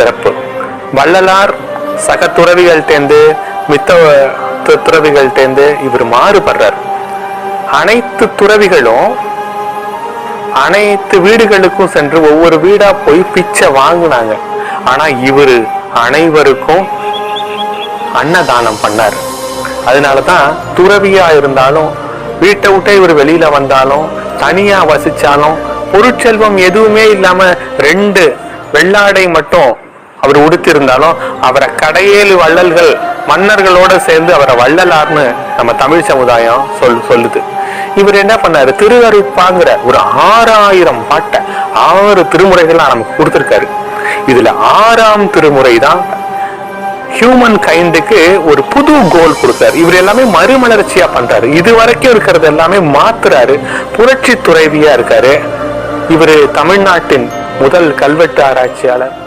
சிறப்பு. வள்ளலார் சக துறவிகள்டேந்து மித்த துறவிகள் துறவிகள்டேந்து இவர் மாறுபடுறார். அனைத்து துறவிகளும் அனைத்து வீடுகளுக்கும் சென்று ஒவ்வொரு வீடா போய் பிச்சை வாங்குனாங்க. ஆனா இவரு அனைவருக்கும் அன்னதானம் பண்ணார். அதனாலதான் துறவியா இருந்தாலும் வீட்டை விட்டு இவர் வெளியில வந்தாலும் தனியா வசிச்சாலும் பொருட்செல்வம் எதுவுமே இல்லாம ரெண்டு வெள்ளாடை மட்டும் அவர் உடுத்திருந்தாலும் அவரை கடையேழு வள்ளல்கள் மன்னர்களோட சேர்ந்து அவரை வள்ளலார்னு நம்ம தமிழ் சமுதாயம் சொல் சொல்லுது. இவர் என்ன பண்ணாரு? திருவருட்பாங்கிற ஒரு ஆறாயிரம் பாட்டை ஆறு திருமுறைகள்லாம் நமக்கு கொடுத்துருக்காரு. இதுல ஆறாம் திருமுறை தான் ஹியூமன் கைண்டுக்கு ஒரு புது கோல் கொடுத்தாரு. இவர் எல்லாமே மறுமலர்ச்சியா பண்றாரு. இது வரைக்கும் இருக்கிறது எல்லாமே மாத்துறாரு. புரட்சி துறைவியா இருக்காரு. இவரு தமிழ்நாட்டின் முதல் கல்வெட்டு ஆராய்ச்சியாளர்.